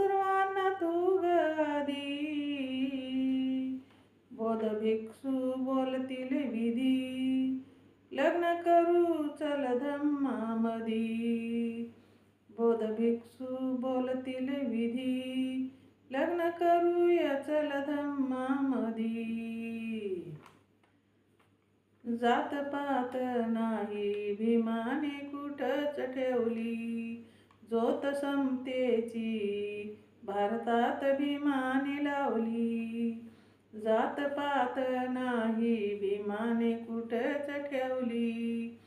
सर्वांना तू गादी बोध भिक्षू बोलतील विधी. लग्न करू चल धम्मामधी बोध भिक्षू बोलतील विधी. लग्न करूया चल धम्मामधी जात पात नाही भीमाने कुठच ठेवली. जोत समतेची भारतात भीमाने लावली. जात पात नाही भीमाने कुठच ठेवली.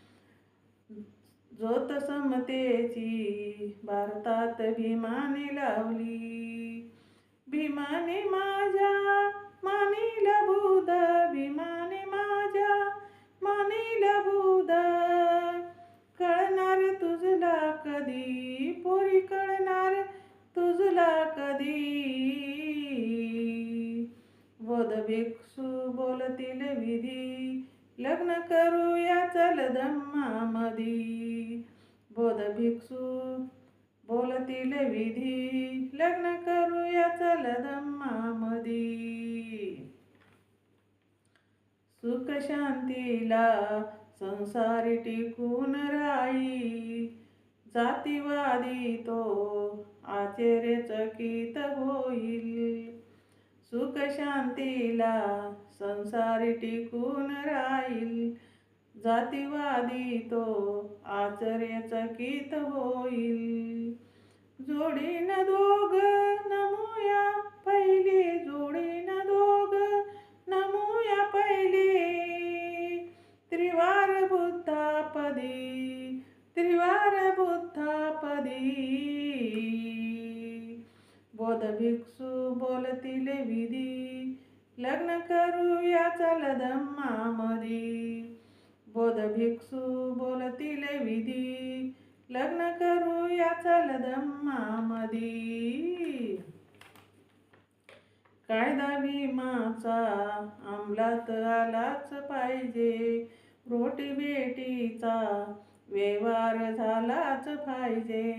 जोत समतेची भारतात भीमाने लावली. भीमाने माझ्या मानिला बुध भीमा भिक्षू बोलतील विधी. लग्न करूया चल धम्मामधी बोध भिक्षू बोलतील विधी. लग्न करूया चल धम्मामधी सुख शांतीला संसारी टिकून राई जातीवादी तो आश्चर्यचकित होईल. सुख शांतीला संसारी टिकून राहील. जातीवादी तो आश्चर्यचकित होईल. जोडीन दोघ नमूया पहिले जोडीन दोघ नमूया पहिले. त्रिवार बुद्धापदी त्रिवार बुद्धापदी. बोध भिक्षू बोलतील विधी. लग्न करूया चल धम्मामधी बोध भिक्षू बोलतील विधी. लग्न करूया चल धम्मामधी कायदा भीमाचा अंमलात आलाच पाहिजे. रोटी बेटीचा व्यवहार झालाच पाहिजे.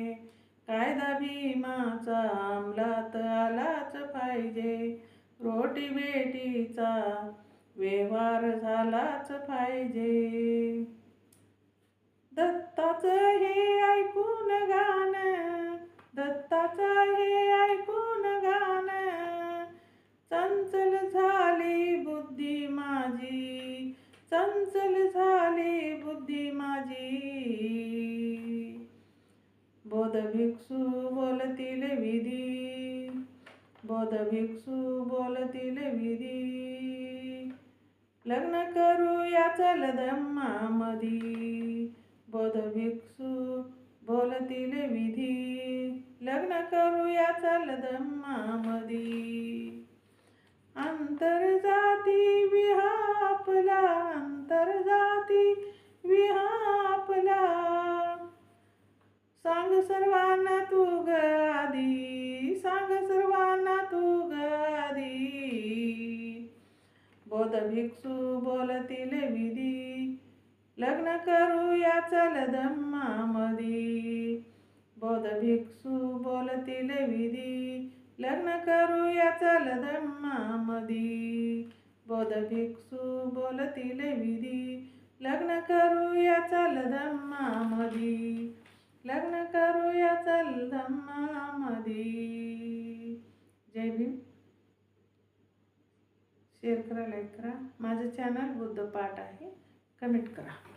झालाच पाहिजे. रोटी बेटीचा व्यवहार झालाच पाहिजे. दत्ताचं हे ऐकून गाणं दत्ताचं हे ऐकून गाणं. चंचल झाली बुद्धी माझी चंचल झाली बुद्धी माझी. बोध भिक्षू बोलतील विधी बोध भिक्षू बोलतील विधी. लग्न करूया चल धम्मामधी बोध भिक्षू बोलतील विधी. लग्न करूया चल धम्मामधी आंतरजाती विहापला आंतरजाती विहापला. सांग सर्वांना भिक्षू बोलतील विधी. लग्न करूया चल धम्मामधी बोध भिक्षू बोलतील विधी. लग्न करूया चल धम्मामधी बोध भिक्षू बोलतील विधी. लग्न करूया चल धम्मामधी लग्न करूया चल धम्मामधी जय भीम. शेअर करा लाईक करा. माझं चॅनल बुद्ध पाठ आहे. कमेंट करा.